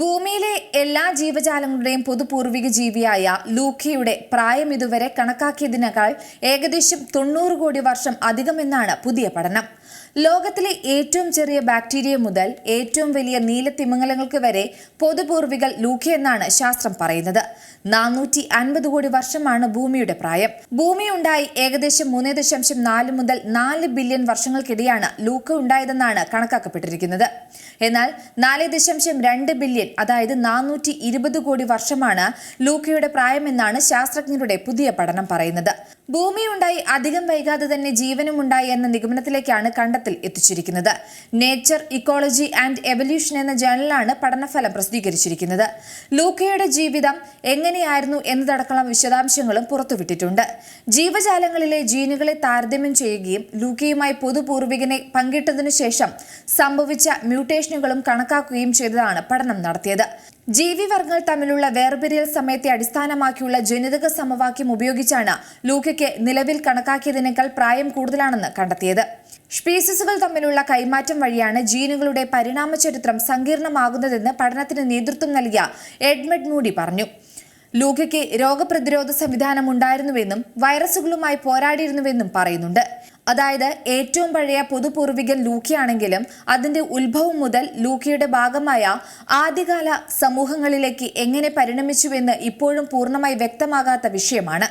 ഭൂമിയിലെ എല്ലാ ജീവജാലങ്ങളുടെയും പൊതുപൂർവിക ജീവിയായ ലൂക്കിയുടെ പ്രായം ഇതുവരെ കണക്കാക്കിയതിനേക്കാൾ ഏകദേശം തൊണ്ണൂറ് കോടി വർഷം അധികമെന്നാണ് പുതിയ പഠനം. ലോകത്തിലെ ഏറ്റവും ചെറിയ ബാക്ടീരിയ മുതൽ ഏറ്റവും വലിയ നീലത്തിമിംഗലങ്ങൾക്ക് വരെ പൊതുപൂർവികൾ ലൂക്ക എന്നാണ് ശാസ്ത്രം പറയുന്നത്. നാനൂറ്റി അൻപത് കോടി വർഷമാണ് ഭൂമിയുടെ പ്രായം. ഭൂമി ഉണ്ടായി ഏകദേശം മൂന്ന് ദശാംശം നാല് മുതൽ നാല് ബില്യൺ വർഷങ്ങൾക്കിടെയാണ് ലൂക്ക് ഉണ്ടായതെന്നാണ് കണക്കാക്കപ്പെട്ടിരിക്കുന്നത്. എന്നാൽ നാല് ദശാംശം രണ്ട് ബില്യൺ അതായത് നാനൂറ്റി ഇരുപത് കോടി വർഷമാണ് ലൂക്കയുടെ പ്രായമെന്നാണ് ശാസ്ത്രജ്ഞരുടെ പുതിയ പഠനം പറയുന്നത്. ഭൂമിയുണ്ടായി അധികം വൈകാതെ തന്നെ ജീവനും ഉണ്ടായി എന്ന നിഗമനത്തിലേക്കാണ് കണ്ടെത്തൽ എത്തിച്ചിരിക്കുന്നത്. നേച്ചർ ഇക്കോളജി ആൻഡ് എവല്യൂഷൻ എന്ന ജേണലാണ് പഠനഫലം പ്രസിദ്ധീകരിച്ചിരിക്കുന്നത്. ലൂക്കയുടെ ജീവിതം എങ്ങനെയായിരുന്നു എന്നതടക്കമുള്ള വിശദാംശങ്ങളും പുറത്തുവിട്ടിട്ടുണ്ട്. ജീവജാലങ്ങളിലെ ജീനുകളെ താരതമ്യം ചെയ്യുകയും ലൂക്കയുമായി പൊതുപൂർവികനെ പങ്കിട്ടതിനു ശേഷം സംഭവിച്ച മ്യൂട്ടേഷനുകളും കണക്കാക്കുകയും ചെയ്തതാണ് പഠനം നടത്തിയത്. ജീവിവർഗങ്ങൾ തമ്മിലുള്ള വേർപിരിയൽ സമയത്തെ അടിസ്ഥാനമാക്കിയുള്ള ജനിതക സമവാക്യം ഉപയോഗിച്ചാണ് ലൂക്കയ്ക്ക് നിലവിൽ കണക്കാക്കിയതിനേക്കാൾ പ്രായം കൂടുതലാണെന്ന് കണ്ടെത്തിയത്. സ്പീസീസുകൾ തമ്മിലുള്ള കൈമാറ്റം വഴിയാണ് ജീനുകളുടെ പരിണാമ ചരിത്രം സങ്കീർണമാകുന്നതെന്ന് പഠനത്തിന് നേതൃത്വം നൽകിയ എഡ്മഡ് മൂഡി പറഞ്ഞു. ലൂക്കയ്ക്ക് രോഗപ്രതിരോധ സംവിധാനം ഉണ്ടായിരുന്നുവെന്നും വൈറസുകളുമായി പോരാടിയിരുന്നുവെന്നും പറയുന്നുണ്ട്. അതായത് ഏറ്റവും പഴയ പൊതുപൂർവികൻ ലൂക്കയാണെങ്കിലും അതിന്റെ ഉത്ഭവം മുതൽ ലൂക്കയുടെ ഭാഗമായ ആദ്യകാല സമൂഹങ്ങളിലേക്ക് എങ്ങനെ പരിണമിച്ചുവെന്ന് ഇപ്പോഴും പൂർണമായി വ്യക്തമാകാത്ത വിഷയമാണ്.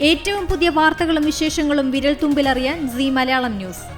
ഏറ്റവും പുതിയ വാർത്തകളും വിശേഷങ്ങളും വിരൽ തുമ്പിലറിയാൻ സി മലയാളം ന്യൂസ്.